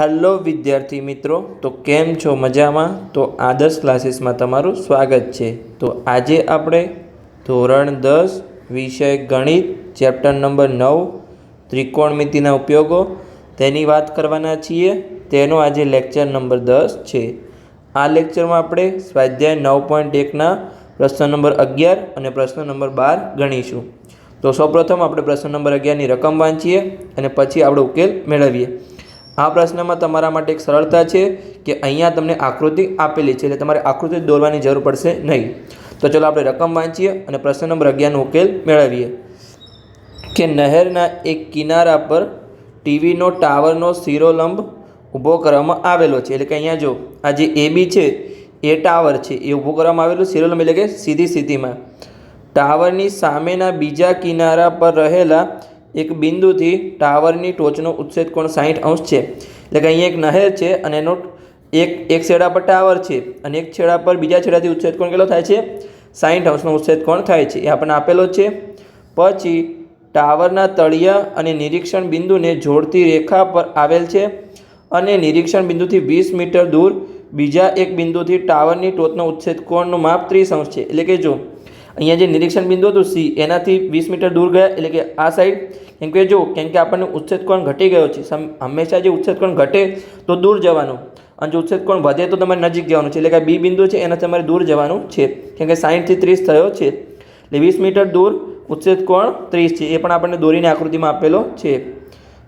Hello વિદ્યાર્થી મિત્રો. તો કેમ છો? મજામાં? તો આદર્શ ક્લાસીસમાં તમારું સ્વાગત છે. તો આજે આપણે ધોરણ દસ, વિષય ગણિત, ચેપ્ટર નંબર નવ, ત્રિકોણમિતિના ઉપયોગો તેની વાત કરવાના છીએ. તેનો આજે લેક્ચર નંબર દસ છે. આ લેક્ચરમાં આપણે સ્વાધ્યાય નવ પોઈન્ટ એકના પ્રશ્ન નંબર અગિયાર અને પ્રશ્ન નંબર બાર ગણીશું. તો સૌપ્રથમ આપણે પ્રશ્ન નંબર અગિયારની રકમ વાંચીએ અને પછી આપણે ઉકેલ મેળવીએ. આ પ્રશ્નમાં તમારા માટે એક સરળતા છે કે અહીંયા તમને આકૃતિ આપેલી છે, એટલે તમારે આકૃતિ દોરવાની જરૂર પડશે નહીં. તો ચલો આપણે રકમ વાંચીએ અને પ્રશ્ન નંબર અગિયારનો ઉકેલ મેળવીએ. કે નહેરના એક કિનારા પર ટીવીનો ટાવરનો શિરોલંબ ઊભો કરવામાં આવેલો છે, એટલે કે અહીંયા જો, આ જે એ બી છે, એ ટાવર છે, એ ઊભો કરવામાં આવેલું, શિરોલંબ એટલે કે સીધી સ્થિતિમાં ટાવરની સામેના બીજા કિનારા પર રહેલા એક બિંદુથી ટાવરની ટોચનો ઉચ્છેદ કોણ સાઠ અંશ છે? એટલે કે અહીંયા એક નહેર છે અને એનો એક એક છેડા પર ટાવર છે અને એક છેડા પર બીજા છેડાથી ઉચ્છેદ કોણ કેટલો થાય છે? સાઠ અંશનો ઉચ્છેદ કોણ થાય છે? એ આપણને આપેલો છે. પછી ટાવરના તળિયા અને નિરીક્ષણ બિંદુને જોડતી રેખા પર આવેલ છે અને નિરીક્ષણ બિંદુથી વીસ મીટર દૂર બીજા એક બિંદુથી ટાવરની ટોચનો ઉચ્છેદ કોણનું માપ ત્રીસ અંશ છે. એટલે કે જો અહીંયા જે નિરીક્ષણ બિંદુ હતું સી, એનાથી વીસ મીટર દૂર ગયા, એટલે કે આ સાઈડ કેમ કે જો, કેમ કે આપણને ઉચ્છેદ કોણ ઘટી ગયો છે હંમેશા જે ઉચ્છેદ કોણ ઘટે તો દૂર જવાનું. અને જો ઉચ્છેદ કોણ વધે તો તમારે નજીક જવાનું છે, એટલે કે બી બિંદુ છે, એનાથી તમારે દૂર જવાનું છે. કેમ કે સાહીઠથી ત્રીસ થયો છે. એટલે વીસ મીટર દૂર ઉચ્છેદ કોણ ત્રીસ છે, એ પણ આપણને દોરીની આકૃતિમાં આપેલો છે.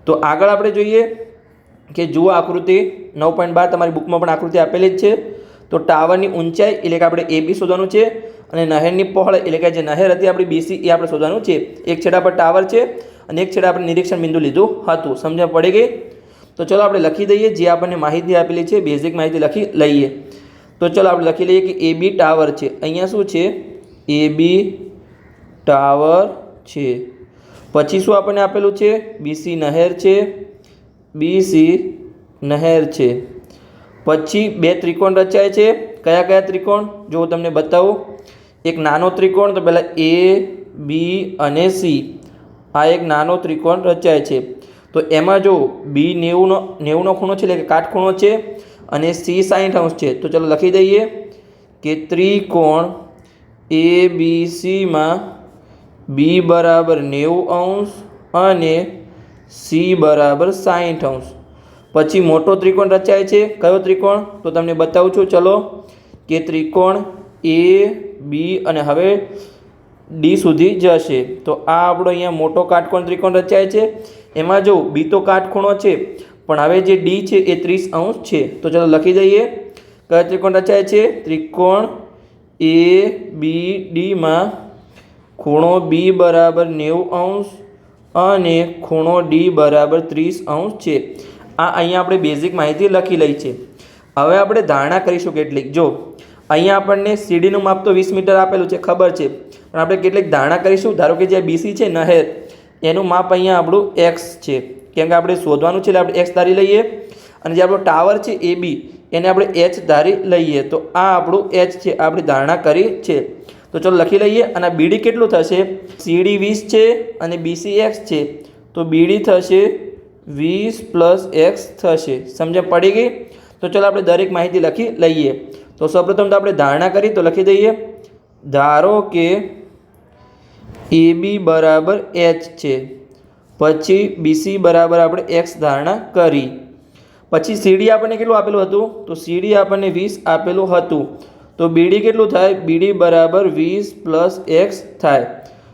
તો આગળ આપણે જોઈએ કે જુઓ આકૃતિ નવ પોઈન્ટ બાર, તમારી બુકમાં પણ આકૃતિ આપેલી જ છે. તો ટાવરની ઊંચાઈ એટલે કે આપણે એ બી શોધવાનું છે અને નહેરની પહોળ એટલે કે જે નહેર હતી આપણી બીસી એ આપણે શોધવાનું છે. એક છેડા પર ટાવર છે અને એક છેડા આપણે નિરીક્ષણ બિંદુ લીધું હતું. સમજણ પડી ગઈ? તો ચલો આપણે લખી દઈએ. જે આપણને માહિતી આપેલી છે બેઝિક માહિતી લખી લઈએ. તો ચલો આપણે લખી લઈએ કે એ બી ટાવર છે. અહીંયા શું છે? એ બી ટાવર છે. પછી શું આપણને આપેલું છે? બીસી નહેર છે. બીસી નહેર છે. પછી બે ત્રિકોણ રચાય છે. કયા કયા ત્રિકોણ? જો હું તમને બતાવું. એક નાનો ત્રિકોણ, તો પહેલાં એ, બી અને સી. આ એક નાનો ત્રિકોણ રચાય છે. તો એમાં જો બી નેવુંનો નેવુંનો ખૂણો છે, એટલે કે કાટખૂણો છે, અને સી સાઠ અંશ છે. તો ચલો લખી દઈએ કે ત્રિકોણ એ, બી સીમાં બી બરાબર નેવું અંશ અને સી બરાબર સાઠ અંશ. પછી મોટો ત્રિકોણ રચાય છે. કયો ત્રિકોણ? તો તમને બતાવું છું. ચલો, કે ત્રિકોણ એ, બી અને હવે ડી સુધી જશે. તો આ આપણો અહીંયા મોટો કાટકોણ ત્રિકોણ રચાય છે. એમાં જો બી તો કાટખૂણો છે, પણ હવે જે ડી છે એ ત્રીસ અંશ છે. તો ચલો લખી દઈએ. કયો ત્રિકોણ રચાય છે? ત્રિકોણ એ, બી ડીમાં ખૂણો બી બરાબર નેવું અંશ અને ખૂણો ડી બરાબર ત્રીસ અંશ છે. આ અહીંયા આપણે બેઝિક માહિતી લખી લઈ છે. હવે આપણે ધારણા કરીશું કેટલીક. જો, અહીંયા આપણને સીડીનું માપ તો વીસ મીટર આપેલું છે, ખબર છે. પણ આપણે કેટલીક ધારણા કરીશું. ધારો કે જે બીસી છે, નહેર, એનું માપ અહીંયા આપણું એક્સ છે. કેમ કે આપણે શોધવાનું છે આપણે એક્સ ધારી લઈએ. અને જે આપણો ટાવર છે, એ બી, એને આપણે એચ ધારી લઈએ. તો આ આપણું એચ છે આપણી ધારણા કરી છે. તો ચલો લખી લઈએ, અને બીડી કેટલું થશે? સીડી વીસ છે, અને બીસી એક્સ છે. તો બીડી થશે વીસ પ્લસ એક્સ થશે. સમજણ પડી ગઈ? તો ચલો આપણે દરેક માહિતી લખી લઈએ. તો સૌપ્રથમ તો આપણે ધારણા કરી, તો લખી દઈએ. ધારો કે એ બી બરાબર એચ છે. પછી બીસી બરાબર આપણે એક્સ ધારણા કરી. પછી સીડી આપણને કેટલું આપેલું હતું? તો સીડી આપણને વીસ આપેલું હતું. તો બીડી કેટલું થાય? બીડી બરાબર વીસ પ્લસ એક્સ થાય.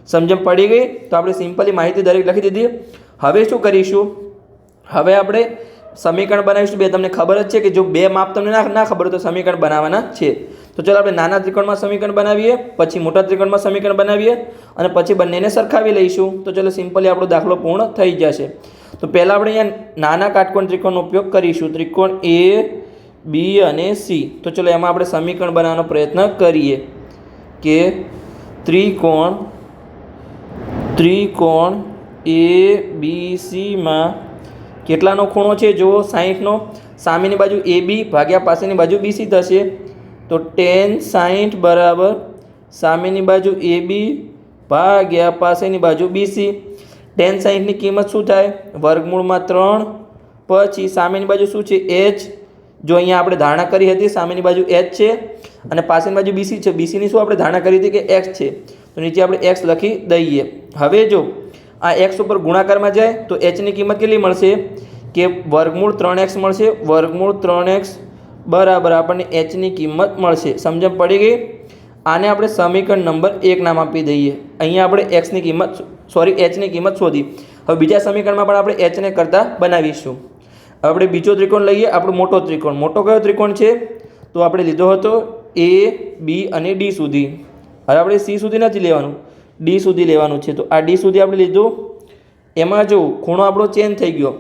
સમજણ પડી ગઈ? તો આપણે સિમ્પલી માહિતી દરેક લખી દીધી. હવે શું કરીશું? હવે આપણે સમીકરણ બનાવીશું. બે, તમને ખબર જ છે કે જો બે માપ તમને ના ના ખબર તો સમીકરણ બનાવવાના છે. તો ચાલો આપણે નાના ત્રિકોણમાં સમીકરણ બનાવીએ, પછી મોટા ત્રિકોણમાં સમીકરણ બનાવીએ અને પછી બંનેને સરખાવી લઈશું. તો ચલો સિમ્પલી આપણો દાખલો પૂર્ણ થઈ જશે. તો પહેલાં આપણે અહીંયા નાના કાટકોણ ત્રિકોણનો ઉપયોગ કરીશું. ત્રિકોણ એ, બી અને સી. તો ચલો એમાં આપણે સમીકરણ બનાવવાનો પ્રયત્ન કરીએ કે ત્રિકોણ ત્રિકોણ એ, બી સીમાં કેટલાનો ખૂણો છે? જુઓ, સાહીઠનો. સામેની બાજુ એ બી, ભાગ્યા પાસેની બાજુ બીસી થશે. તો ટેન સાહીઠ બરાબર સામેની બાજુ એ બી, ભાગ્યા પાસેની બાજુ બીસી ટેન સાહીઠની કિંમત શું થાય? વર્ગમૂળમાં ત્રણ. પછી સામેની બાજુ શું છે? એચ. જો અહીંયા આપણે ધારણા કરી હતી, સામેની બાજુ એચ છે અને પાછળની બાજુ બીસી છે. બીસીની શું આપણે ધારણા કરી હતી કે એક્સ છે? તો નીચે આપણે એક્સ લખી દઈએ. હવે જો આ એક્સ ઉપર ગુણાકારમાં જાય તો એચની કિંમત કેટલી મળશે? કે વર્ગમૂળ ત્રણ એક્સ મળશે. વર્ગમૂળ ત્રણ એક્સ બરાબર આપણને એચની કિંમત મળશે. સમજણ પડી ગઈ? આને આપણે સમીકરણ નંબર એક નામ આપી દઈએ. અહીંયા આપણે એક્સની કિંમત સોરી એચની કિંમત શોધી. હવે બીજા સમીકરણમાં પણ આપણે એચને કરતાં બનાવીશું. આપણે બીજો ત્રિકોણ લઈએ. આપણો મોટો ત્રિકોણ. મોટો કયો ત્રિકોણ છે? તો આપણે લીધો હતો એ બી અને ડી સુધી. હવે આપણે સી સુધી નથી લેવાનું. ડી સુધી લેવાનું છે. તો આ ડી સુધી આપણે લીધું. એમાં જો ખૂણો આપણો ચેન્જ થઈ ગયો.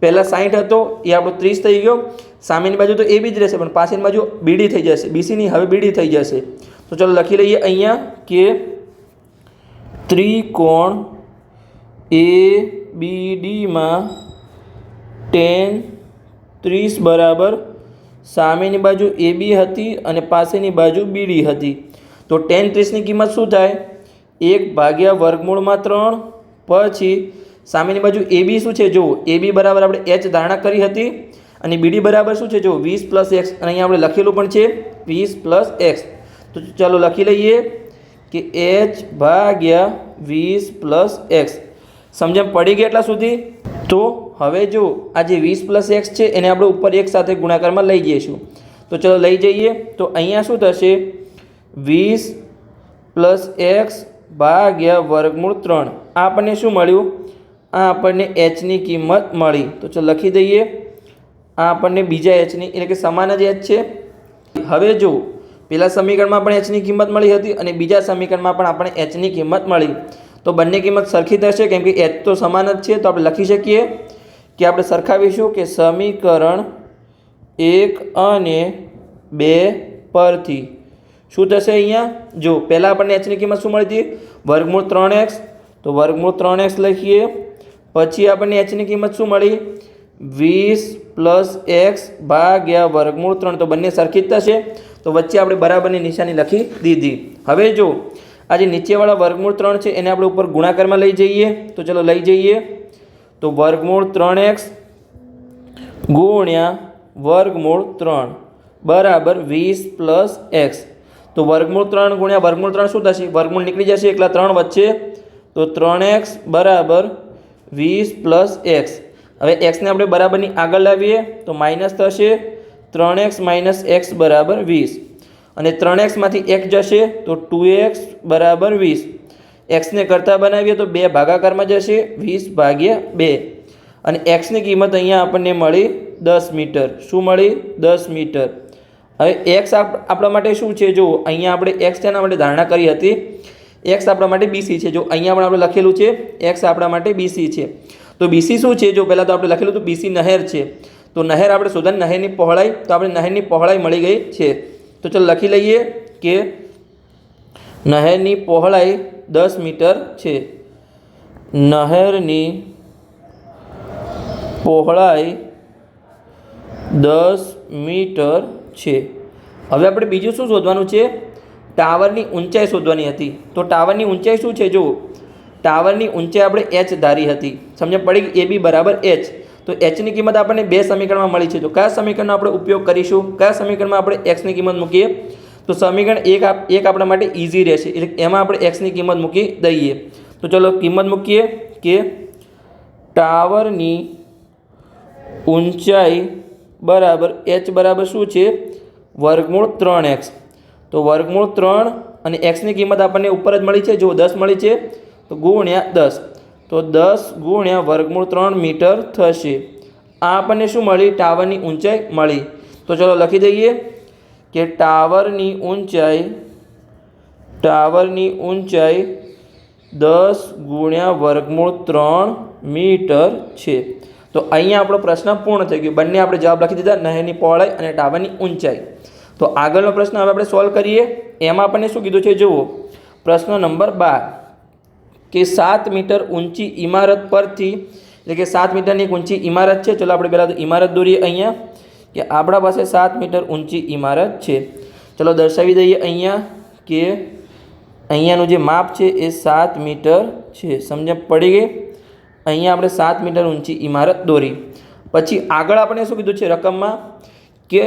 પહેલાં સાઠ હતો, એ આપણો ત્રીસ થઈ ગયો. સામેની બાજુ તો એ બી જ રહેશે, પણ પાછળની બાજુ બીડી થઈ જશે. બીસીની હવે બીડી થઈ જશે. તો ચલો લખી લઈએ અહીંયા કે ત્રિકોણ એ બી ડીમાં ટેન ત્રીસ બરાબર સામેની બાજુ એ બી હતી અને પાસેની બાજુ બીડી હતી. તો ટેન ત્રીસની કિંમત શું થાય? એક ભાગ્યા વર્ગમૂળમાં ત્રણ. પછી સામેની બાજુ એ બી શું છે? જુઓ, એ બી બરાબર આપણે એચ ધારણા કરી હતી. અને બીડી બરાબર શું છે? જો વીસ પ્લસ એક્સ અને અહીંયા આપણે લખેલું પણ છે, વીસ પ્લસ એક્સ તો ચાલો લખી લઈએ કે એચ ભાગ્યા વીસ પ્લસ એક્સ સમજણ પડી ગઈ એટલા સુધી? તો હવે જો, આ જે વીસ પ્લસ એક્સ છે, એને આપણે ઉપર એક સાથે ગુણાકારમાં લઈ જઈશું. તો ચલો લઈ જઈએ. તો અહીંયા શું થશે? વીસ પ્લસ એક્સ ભાગ્યા વર્ગમૂળ ત્રણ. આ આપણને શું મળ્યું? આ આપણને એચની કિંમત મળી. તો ચલો લખી દઈએ. આ આપણને બીજા એચની એટલે કે સમાન જ એચ છે. હવે જો પહેલાં સમીકરણમાં પણ એચની કિંમત મળી હતી અને બીજા સમીકરણમાં પણ આપણે એચની કિંમત મળી. તો બંને કિંમત સરખી થશે કેમ કે એચ તો સમાન જ છે. તો આપણે લખી શકીએ કે આપણે સરખાવીશું કે સમીકરણ એક અને બે પરથી શું થશે અહીંયા? જો, પહેલાં આપણને એચની કિંમત શું મળી હતી? વર્ગમૂળ ત્રણ એક્સ. તો વર્ગમૂળ ત્રણ એક્સ લખીએ. પછી આપણને એચની કિંમત શું મળી? વીસ પ્લસ એક્સ ભાગ્યા વર્ગમૂળ ત્રણ. તો બંને સરખી જ થશે. તો વચ્ચે આપણે બરાબરની નિશાની લખી દીધી. હવે જો, આ જે નીચેવાળા વર્ગમૂળ ત્રણ છે, એને આપણે ઉપર ગુણાકારમાં લઈ જઈએ. તો ચલો લઈ જઈએ. તો વર્ગમૂળ ત્રણ એક્સ ગુણ્યા વર્ગમૂળ ત્રણ. બરાબર વીસ પ્લસ એક્સ. તો વર્ગમૂળ ત્રણ ગુણ્યા વર્ગમૂળ ત્રણ શું થશે? વર્ગમૂળ નીકળી જશે એકલા ત્રણ વચ્ચે. તો ત્રણ એક્સ બરાબર વીસ પ્લસ એક્સ. હવે એક્સને આપણે બરાબરની આગળ લાવીએ તો માઇનસ થશે ત્રણ એક્સ માઇનસ એક્સ બરાબર વીસ. અને ત્રણ એક્સમાંથી એક જશે તો ટુ એક્સ બરાબર વીસ. એક્સને કરતાં બનાવીએ તો બે ભાગાકારમાં જશે વીસ ભાગ્યા બે. અને એક્સની કિંમત અહીંયા આપણને મળી દસ મીટર. શું મળી? દસ મીટર. હવે એક્સ આપણા માટે શું છે? જો અહીંયા આપણે એક્સ તેના માટે ધારણા કરી હતી. એક્સ આપણા માટે બીસી છે. જો અહીંયા પણ આપણે લખેલું છે એક્સ આપણા માટે બીસી છે. તો બીસી શું છે? જો પહેલાં તો આપણે લખેલું હતું બીસી નહેર છે. તો નહેર આપણે શોધન નહેરની પહોળાઈ, તો આપણે નહેરની પહોળાઈ મળી ગઈ છે. તો ચાલો લખી લઈએ કે નહેરની પહોળાઈ દસ મીટર છે. નહેરની પહોળાઈ દસ મીટર છે. હવે આપણે બીજું શું શોધવાનું છે? ટાવરની ઊંચાઈ શોધવાની હતી. તો ટાવરની ઊંચાઈ શું છે? જુઓ. ટાવરની ઊંચાઈ આપણે એચ ધારી હતી. સમજ પડી એ બી બરાબર એચ તો એચની કિંમત આપણને બે સમીકરણમાં મળી છે. તો કયા સમીકરણનો આપણે ઉપયોગ કરીશું? કયા સમીકરણમાં આપણે એક્સની કિંમત મૂકીએ? તો સમીકરણ એક એક આપણા માટે ઇઝી રહેશે. એટલે એમાં આપણે એક્સની કિંમત મૂકી દઈએ. તો ચલો કિંમત મૂકીએ કે ટાવરની ઊંચાઈ બરાબર એચ બરાબર શું છે? વર્ગમૂળ ત્રણ એક્સ તો વર્ગમૂળ ત્રણ અને એક્સની કિંમત આપણને ઉપર જ મળી છે. જો દસ મળી છે. તો ગુણ્યા દસ. તો દસ ગુણ્યા વર્ગમૂળ ત્રણ મીટર થશે. આ આપણને શું મળી? ટાવરની ઊંચાઈ મળી. તો ચલો લખી દઈએ કે ટાવરની ઊંચાઈ ટાવરની ઊંચાઈ દસ ગુણ્યા વર્ગમૂળ ત્રણ મીટર છે. તો અહીંયા આપણો પ્રશ્ન પૂર્ણ થઈ ગયો. બંને આપણે જવાબ લખી દીધા, નહેરની પહોળાઈ અને ટાવરની ઊંચાઈ. તો આગળનો પ્રશ્ન હવે આપણે સોલ્વ કરીએ. એમાં આપણને શું કીધું છે, જુઓ. પ્રશ્ન નંબર બાર. કે સાત મીટર ઊંચી ઇમારત પરથી, એટલે કે સાત મીટરની એક ઊંચી ઇમારત છે, ચલો આપણે પહેલાં તો ઇમારત દોરીએ અહીંયા. કે આપણા પાસે સાત મીટર ઊંચી ઇમારત છે. ચલો દર્શાવી દઈએ અહીંયા કે અહીંયાનું જે માપ છે એ સાત મીટર છે. સમજ પડી ગઈ? અહીંયા આપણે સાત મીટર ઊંચી ઇમારત દોરી. પછી આગળ આપણે શું કીધું છે રકમમાં? કે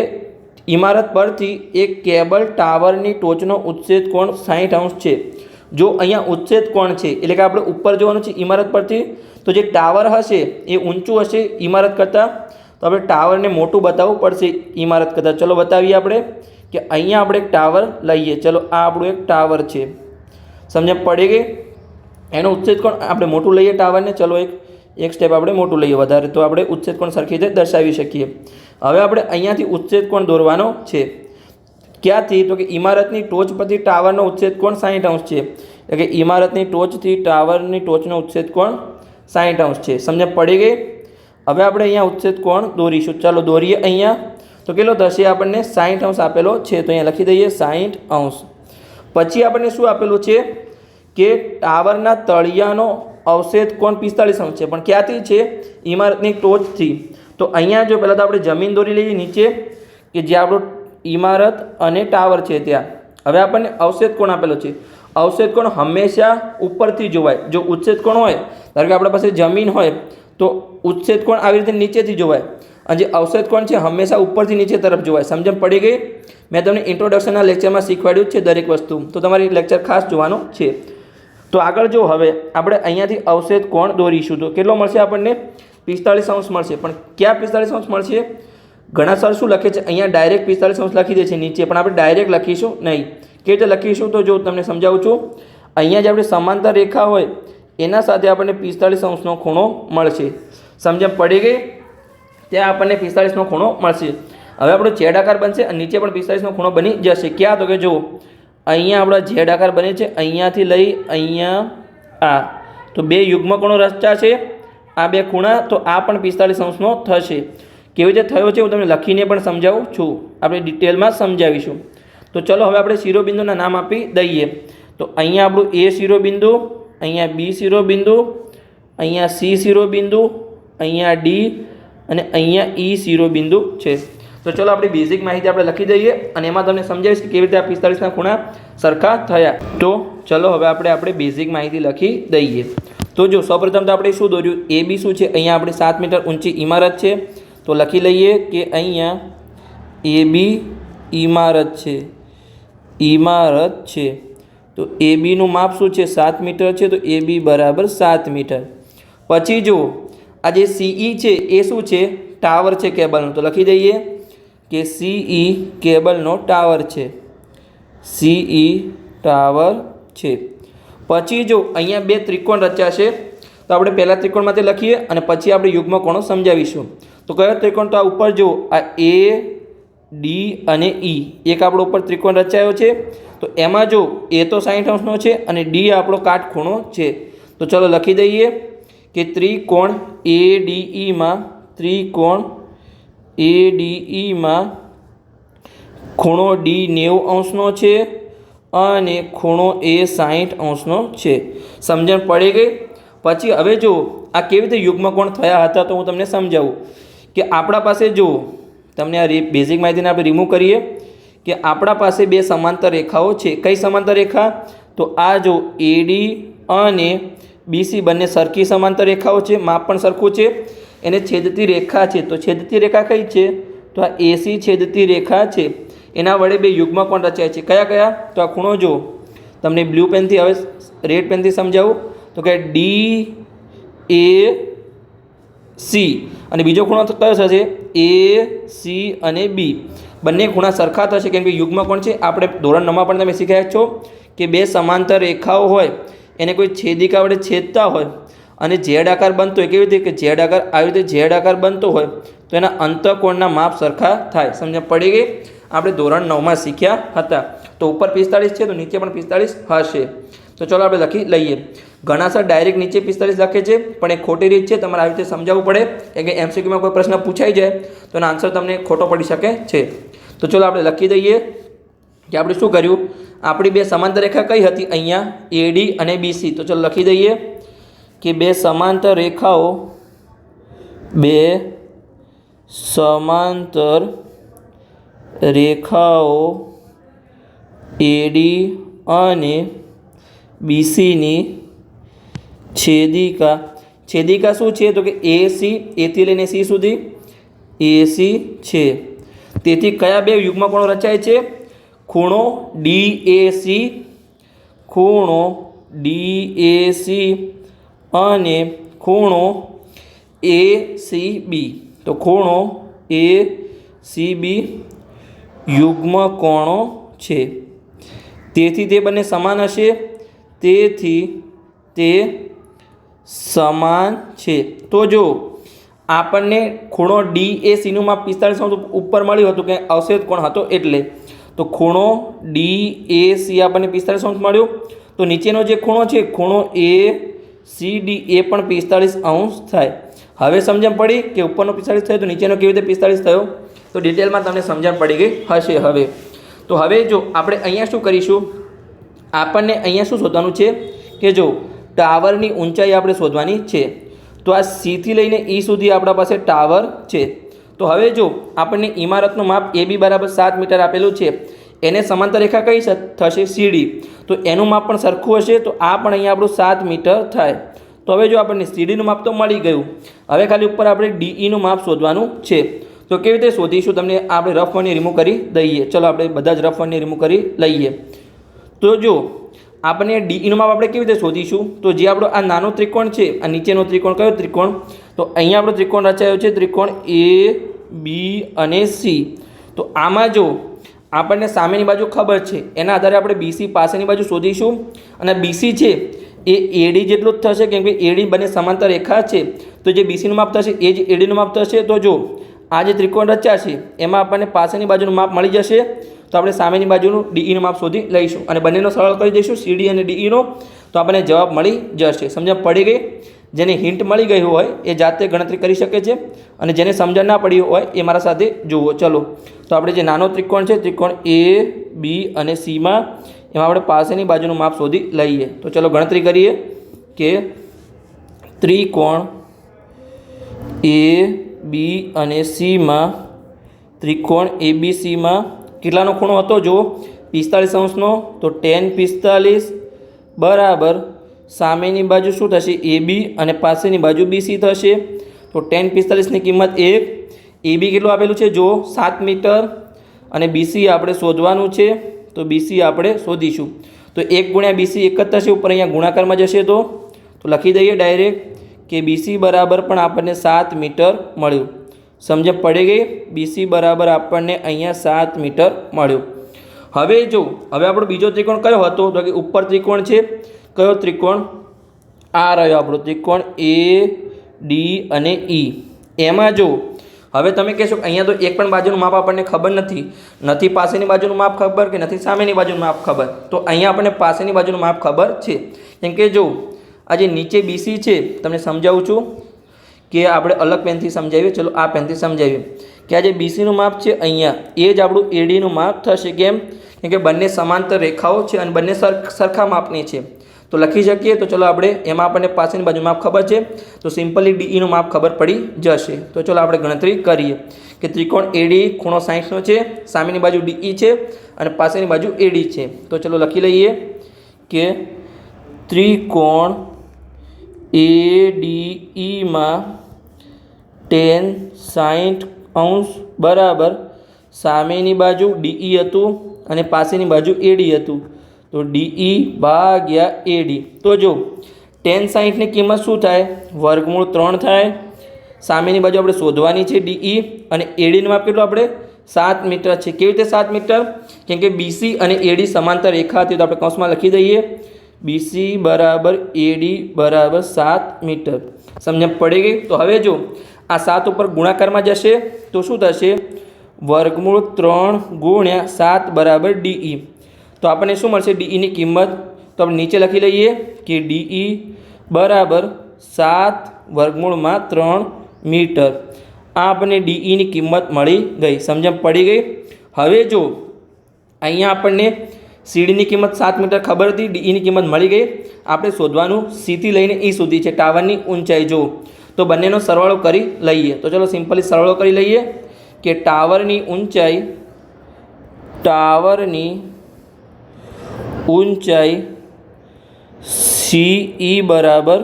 ઇમારત પરથી એક કેબલ ટાવરની ટોચનો ઉચ્છેદ કોણ? સાહીઠ અંશ છે. જો અહીંયા ઉચ્છેદ કોણ છે? એટલે કે આપણે ઉપર જોવાનું છે ઇમારત પરથી, તો જે ટાવર હશે એ ઊંચું હશે ઇમારત કરતાં. તો આપણે ટાવરને મોટું બતાવવું પડશે ઇમારત કરતાં. ચલો બતાવીએ આપણે કે અહીંયા આપણે એક ટાવર લઈએ. ચલો આ આપણું એક ટાવર છે. સમજણ પડી ગઈ? એનો ઉચ્છેદ કોણ આપણે મોટું લઈએ ટાવરને ચલો એક એક સ્ટેપ આપણે મોટું લઈએ. વધારે તો આપણે ઉચ્છેદ કોણ સરખી રીતે દર્શાવી શકીએ. હવે આપણે અહીંયાથી ઉચ્છેદ કોણ દોરવાનો છે? ક્યાંથી? તો કે ઇમારતની ટોચ પરથી ટાવરનો ઉચ્છેદ કોણ? સાહીઠ અંશ છે. એટલે કે ઇમારતની ટોચથી ટાવરની ટોચનો ઉચ્છેદ કોણ? સાહીઠ અંશ છે. સમજણ પડી ગઈ? હવે આપણે અહીંયા ઉચ્છેદ કોણ દોરીશું? ચાલો દોરીએ અહીંયા. તો કેટલો થશે? આપણને સાહીઠ અંશ આપેલો છે. તો અહીંયા લખી દઈએ સાહીઠ અંશ. પછી આપણને શું આપેલું છે? કે ટાવરના તળિયાનો અવશેષ કોણ પિસ્તાળીસ અંશ છે? પણ ક્યાંથી છે? ઇમારતની ટોચથી. તો અહીંયા જો પહેલાં તો આપણે જમીન દોરી લઈએ નીચે, કે જે આપણો ઇમારત અને ટાવર છે ત્યાં. હવે આપણને અવશેષ કોણ આપેલો છે? અવશેષ કોણ હંમેશા ઉપરથી જોવાય. જો ઉચ્છેદ કોણ હોય, ધારો કે આપણા પાસે જમીન હોય, તો ઉચ્છેદ કોણ આવી રીતે નીચેથી જોવાય? અને જે અવશેષ કોણ છે, હંમેશા ઉપરથી નીચે તરફ જોવાય. સમજણ પડી ગઈ? મેં તમને ઇન્ટ્રોડક્શનના લેક્ચરમાં શીખવાડ્યું છે દરેક વસ્તુ. તો તમારે લેક્ચર ખાસ જોવાનું છે. તો આગળ જો હવે આપણે અહીંયાથી અવશેષ કોણ દોરીશું તો કેટલો મળશે આપણને? પિસ્તાળીસ અંશ મળશે. પણ ક્યાં પિસ્તાળીસ અંશ મળશે? ઘણા સર શું લખે છે? અહીંયા ડાયરેક્ટ પિસ્તાળીસ અંશ લખી દે છે, નીચે. પણ આપણે ડાયરેક્ટ લખીશું નહીં. કેવી રીતે લખીશું તો જો તમને સમજાવું છું. અહીંયા જે આપણે સમાંતર રેખા હોય, એના સાથે આપણને પિસ્તાળીસ અંશનો ખૂણો મળશે. સમજણ પડી ગઈ? ત્યાં આપણને પિસ્તાળીસનો ખૂણો મળશે. હવે આપણો ચેડાકાર બનશે અને નીચે પણ પિસ્તાળીસનો ખૂણો બની જશે. ક્યાં? તો કે જો અહીંયા આપણા ઝેડ આકાર બને છે. અહીંયાથી લઈ અહીંયા આ. તો બે યુગ્મ ખૂણો રચા છે. આ બે ખૂણા, તો આ પણ પિસ્તાળીસ અંશનો થશે. કેવી રીતે થયો છે હું તમને લખીને પણ સમજાવું છું. આપણે ડિટેલમાં સમજાવીશું. તો ચલો હવે આપણે શિરોબિંદુના નામ આપી દઈએ. તો અહીંયા આપણું એ શિરોબિંદુ, અહીંયા બી શિરોબિંદુ, અહીંયા સી શિરોબિંદુ, અહીંયા ડી અને અહીંયા ઈ શિરોબિંદુ છે. તો ચલો આપણી બેઝિક માહિતી આપણે લખી દઈએ અને એમાં તમને સમજાવીશ કે કેવી રીતે આ પિસ્તાળીસના ખૂણા સરખા થયા. તો ચલો હવે આપણે આપણે બેઝિક માહિતી લખી દઈએ. તો જો સૌપ્રથમ તો આપણે શું દોર્યું? એ બી શું છે? અહીંયા આપણે સાત મીટર ઊંચી ઇમારત છે. તો લખી લઈએ કે અહીંયા એ બી ઇમારત છે. ઇમારત છે. તો એ બીનું માપ શું છે? સાત મીટર છે. તો એ બી બરાબર સાત મીટર. પછી જુઓ આ જે સીઈ છે, એ શું છે? ટાવર છે કેબલનું. તો લખી દઈએ. કે સીઈ કેબલનો ટાવર છે. સીઈ ટાવર છે. પછી જો અહીંયા બે ત્રિકોણ રચ્યા છે, તો આપણે પહેલાં ત્રિકોણમાંથી લખીએ અને પછી આપણે યુગ્મ કોણો સમજાવીશું. તો કયો ત્રિકોણ? તો આ ઉપર જો આ એ ડી અને ઈ એક આપણો ઉપર ત્રિકોણ રચાયો છે. તો એમાં જો એ તો સાઠ અંશનો છે અને ડી આપણો કાટખૂણો છે. તો ચલો લખી દઈએ કે ત્રિકોણ એ ડીઈમાં ત્રિકોણ એ ડીઈમાં ખૂણો ડી નેવું અંશનો છે અને ખૂણો એ સાહીઠ અંશનો છે. સમજણ પડી ગઈ? પછી હવે જો આ કેવી રીતે યુગ્મકોણ થયા હતા તો હું તમને સમજાવું. કે આપણા પાસે જો તમને આ બેઝિક માહિતીને આપણે રિમૂવ કરીએ. કે આપણા પાસે બે સમાંતર રેખાઓ છે. કઈ સમાંતર રેખા? તો આ જો એડી અને બીસી બંને સરખી સમાંતર રેખાઓ છે, માપ પણ સરખું છે. એને છેદતી રેખા છે. તો છેદતી રેખા કઈ છે? તો આ એસી છેદતી રેખા છે. એના વડે બે યુગ્મ કોણ રચાય છે. કયા કયા? તો આ ખૂણો જો તમને બ્લુ પેનથી હવે રેડ પેનથી સમજાવું. તો કે ડી એ સી. અને બીજો ખૂણો કયો થશે? એ સી અને બી. બંને ખૂણા સરખા થશે કેમ કે યુગ્મ કોણ છે. આપણે ધોરણ નવમાં પણ તમે શીખ્યા છો કે બે સમાંતર રેખાઓ હોય, એને કોઈ છેદિકા વડે છેદતા હોય અને ઝેડ આકાર બનતો હોય, કેવી રીતે કે ઝેડ આકાર આવી રીતે ઝેડ આકાર બનતો હોય, તો એના અંતકોણના માપ સરખા થાય. સમજ પડી ગઈ? આપણે ધોરણ નવમાં શીખ્યા હતા. તો ઉપર પિસ્તાળીસ છે, તો નીચે પણ પિસ્તાળીસ હશે. તો ચલો આપણે લખી લઈએ. ઘણા સર ડાયરેક્ટ નીચે પિસ્તાળીસ લખે છે, પણ એ ખોટી રીત છે, તમારે આવી રીતે સમજાવવું પડે. કે કે એમસીક્યુમાં કોઈ પ્રશ્ન પૂછાઈ જાય, તો એનો આન્સર તમને ખોટો પડી શકે છે. તો ચલો આપણે લખી દઈએ કે આપણે શું કર્યું? આપણી બે સમાંતર રેખા કઈ હતી? અહીંયા એડી અને બીસી તો ચલો લખી દઈએ. કે બે સમાંતર રેખાઓ, બે સમાંતર રેખાઓ, એડી અને બીસીની છેદિકા. છેદિકા શું છે? તો કે એ સી એથી લઈને સી સુધી એસી છે. તેથી કયા બે યુગમાં કોણો રચાય છે? ખૂણો ડી એસી ખૂણો ડી એસી અને ખૂણો એ સી બી તો ખૂણો એ સી બી યુગ્મ કોણો છે. તેથી તે બંને સમાન હશે. તેથી તે સમાન છે. તો જો આપણને ખૂણો ડી એ સીનું પિસ્તાળીસ ઉપર મળ્યું હતું કે અવશેષ કોણ હતો એટલે, તો ખૂણો ડી એ સી આપણને પિસ્તાળીસ અંશ મળ્યો. તો નીચેનો જે ખૂણો છે, ખૂણો એ સી ડી એ પણ પિસ્તાળીસ અંશ થાય. હવે સમજણ પડી કે ઉપરનો પિસ્તાળીસ થયો તો નીચેનો કેવી રીતે પિસ્તાળીસ થયો? તો ડિટેલમાં તમને સમજણ પડી ગઈ હશે હવે. તો હવે જો આપણે અહીંયા શું કરીશું? આપણને અહીંયા શું શોધવાનું છે? કે જો ટાવરની ઊંચાઈ આપણે શોધવાની છે. તો આ સીથી લઈને ઈ સુધી આપણા પાસે ટાવર છે. તો હવે જો આપણને ઇમારતનું માપ એ બી બરાબર સાત મીટર આપેલું છે. એને સમાંતર રેખા કઈ થશે સીડી. તો એનું માપ પણ સરખું હશે, તો આ પણ અહીંયા આપણું સાત મીટર થાય. તો હવે જો આપણને સીડીનું માપ તો મળી ગયું. હવે ખાલી ઉપર આપણે ડીઈનું માપ શોધવાનું છે. તો કેવી રીતે શોધીશું? તમને આપણે રફ વનને રિમૂવ કરી દઈએ. ચલો આપણે બધા જ રફ વનને રિમૂવ કરી લઈએ. તો જો આપણે ડીઈનું માપ આપણે કેવી રીતે શોધીશું? તો જે આપણો આ નાનો ત્રિકોણ છે, આ નીચેનો ત્રિકોણ કયો ત્રિકોણ? તો અહીંયા આપણો ત્રિકોણ રચાયો છે ત્રિકોણ એ, બી અને સી. તો આમાં જો આપણને સામેની બાજુ ખબર છે. એના આધારે આપણે બીસી પાસેની બાજુ શોધીશું. અને બીસી છે, એ એડી જેટલું જ થશે કેમ કે એડી બંને સમાંતર રેખા છે. તો જે બીસીનું માપ થશે, એ જ એડીનું માપ થશે. તો જો, આ જે ત્રિકોણ રચ્યા છે, એમાં આપણને પાસેની બાજુનું માપ મળી જશે. તો આપણે સામેની બાજુનું ડીઈનું માપ શોધી લઈશું. અને બંનેનો સરળ કરી દઈશું સીડી અને ડીઈનો તો આપણને જવાબ મળી જશે. સમજણ પડી ગઈ? જેને હિન્ટ મળી ગઈ હોય એ જાતે ગણતરી કરી શકે છે અને જેને સમજણ ના પડી હોય એ મારા સાથે જુઓ. ચલો, તો આપણે જે નાનો ત્રિકોણ છે, ત્રિકોણ એ બી અને સીમાં એમાં આપણે પાસેની બાજુનું માપ શોધી લઈએ. તો ચલો ગણતરી કરીએ કે ત્રિકોણ એ બી અને સીમાં ત્રિકોણ એ બી સીમાં કેટલાનો ખૂણો હતો? જો પિસ્તાળીસ અંશનો, તો ટેન પિસ્તાલીસ બરાબર સામેની બાજુ શું થશે? એ બી અને પાસેની બાજુ બીસી થશે. તો ટેન પિસ્તાલીસની કિંમત એક. એ બી કેટલું આપેલું છે? જો, સાત મીટર. અને બીસી આપણે શોધવાનું છે. તો બીસી આપણે શોધીશું. તો એક ગુણ્યા બીસી એક જ થશે. ઉપર અહીંયા ગુણાકારમાં જશે તો. તો લખી દઈએ ડાયરેક્ટ કે બીસી બરાબર પણ આપણને સાત મીટર મળ્યું. સમજ પડી ગઈ? બીસી બરાબર આપણને અહીંયા સાત મીટર મળ્યું. હવે જો, હવે આપણો બીજો ત્રિકોણ કયો હતો? તો કે ઉપર ત્રિકોણ છે. કયો ત્રિકોણ? આ રહ્યો આપણો ત્રિકોણ એ, ડી અને ઈ. એમાં જો, હવે તમે કહેશો અહીંયા તો એક પણ બાજુનું માપ આપણને ખબર નથી. નથી પાસેની બાજુનું માપ ખબર કે નથી સામેની બાજુનું માપ ખબર? તો અહીંયા આપણને પાસેની બાજુનું માપ ખબર છે. કેમ કે જો, આ જે નીચે બીસી છે, તમને સમજાવું છું કે આપણે અલગ પેનથી સમજાવીએ. ચલો આ પેનથી સમજાવીએ. કે આ જે બીસીનું માપ છે અહીંયા, એ જ આપણું એડીનું માપ થશે. કેમ? કેમ કે બંને સમાંતર રેખાઓ છે અને બંને સર, સરખા માપની છે. તો લખી શકીએ તો ચલો આપણે એમાં આપણને પાસેની બાજુ માપ ખબર છે. તો સિમ્પલી ડીઈનું માપ ખબર પડી જશે. તો ચલો આપણે ગણતરી કરીએ કે ત્રિકોણ એડી ખૂણો સાહીઠનો છે, સામેની બાજુ ડીઈ છે અને પાસેની બાજુ એડી છે. તો ચલો લખી લઈએ કે ત્રિકોણ એ ડી ટેન સાઠ અંશ બરાબર સામેની બાજુ ડીઈ હતું અને પાસેની બાજુ એડી હતું. તો ડીઈ ભાગ્યા એડી તો જો ટેન સાઠની કિંમત શું થાય? વર્ગમૂળ ત્રણ થાય. સામેની બાજુ આપણે શોધવાની છે ડીઈ અને એડીનું માપ કેટલું આપણે? સાત મીટર છે. કેવી રીતે સાત મીટર? કેમ કે બીસી અને એડી સમાંતર રેખા હતી, તો આપણે કૌંસમાં લખી દઈએ. બીસી બરાબર એડી બરાબર સાત મીટર. સમજણ પડી ગઈ? તો હવે જો, આ સાત ઉપર ગુણાકારમાં જશે, તો શું થશે? વર્ગમૂળ ત્રણ ગુણ્યા સાત બરાબર ડીઈ તો આપણને શું મળશે? ડીઈની કિંમત. તો આપણે નીચે લખી લઈએ કે ડીઈ બરાબર સાત વર્ગમૂળમાં ત્રણ મીટર. આ આપણને ડીઈની કિંમત મળી ગઈ. સમજણ પડી ગઈ? હવે જો અહીંયા આપણને સીડીની કિંમત સાત મીટર ખબર હતી. ડીઈની કિંમત મળી ગઈ. આપણે શોધવાનું સીથી લઈને ઈ સુધી છે. ટાવરની ઊંચાઈ જો તો બંનેનો સરવાળો કરી લઈએ. તો ચલો સિમ્પલી સરવાળો કરી લઈએ કે ટાવરની ઊંચાઈ, ટાવરની ઊંચાઈ ઈ બરાબર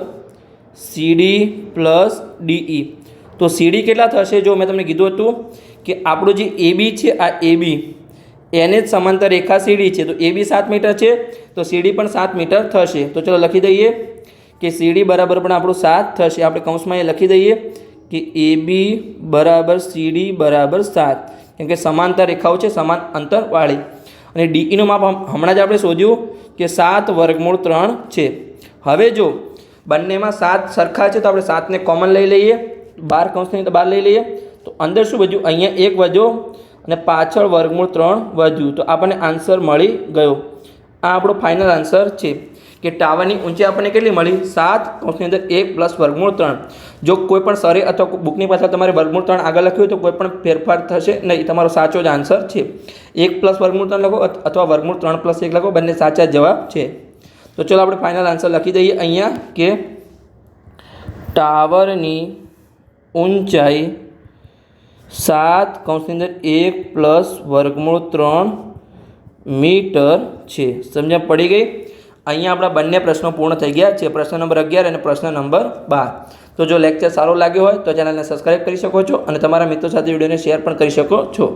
સીડી પ્લસ ડીઈ તો સીડી કેટલા થશે? જો મેં તમને કીધું હતું કે આપણું જે એ બી છે, આ એ બી એને જ સમાંતર રેખા સીડી છે. તો એ બી સાત મીટર છે, તો સીડી પણ સાત મીટર થશે. તો ચલો લખી દઈએ કે સીડી બરાબર પણ આપણું સાત થશે. આપણે કૌંસમાં એ લખી દઈએ કે એ બી બરાબર સીડી બરાબર સાત. કેમ કે સમાંતર રેખાઓ છે, સમાન અંતરવાળી અને ડીઈનું માપ હમણાં જ આપણે શોધ્યું કે સાત વર્ગમૂળ ત્રણ છે. હવે જો બંનેમાં સાત સરખા છે તો આપણે સાતને કોમન લઈ લઈએ. બાર કૌંસની બાર લઈ લઈએ. તો અંદર શું વધ્યું? અહીંયા એક વધ્યો અને પાછળ વર્ગમૂળ ત્રણ વધ્યું. તો આપણને આન્સર મળી ગયો. આ આપણો ફાઇનલ આન્સર છે. કે ટાવરની ઊંચાઈ આપણને કેટલી મળી? સાત. કૌંસની અંદર એક પ્લસ વર્ગમૂળ ત્રણ. જો કોઈ પણ સરે અથવા બુકની પાછળ તમારે વર્ગમૂળ ત્રણ આગળ લખ્યું હોય તો કોઈ પણ ફેરફાર થશે નહીં. તમારો સાચો જ આન્સર છે. એક પ્લસ વર્ગમૂળ ત્રણ લખો અથવા વર્ગમૂળ ત્રણ પ્લસ એક લખો. બંને સાચા જવાબ છે. તો ચલો આપણે ફાઇનલ આન્સર લખી દઈએ અહીંયા કે ટાવરની ઊંચાઈ સાત, કૌંસની અંદર એક પ્લસ વર્ગમૂળ ત્રણ મીટર છે. સમજણ પડી ગઈ? અહીંયા આપણા બંને પ્રશ્નો પૂર્ણ થઈ ગયા છે. પ્રશ્ન નંબર અગિયાર અને પ્રશ્ન નંબર બાર. તો જો લેક્ચર સારો લાગ્યો હોય તો ચેનલને સબસ્ક્રાઈબ કરી શકો છો અને તમારા મિત્રો સાથે વિડીયોને શેર પણ કરી શકો છો.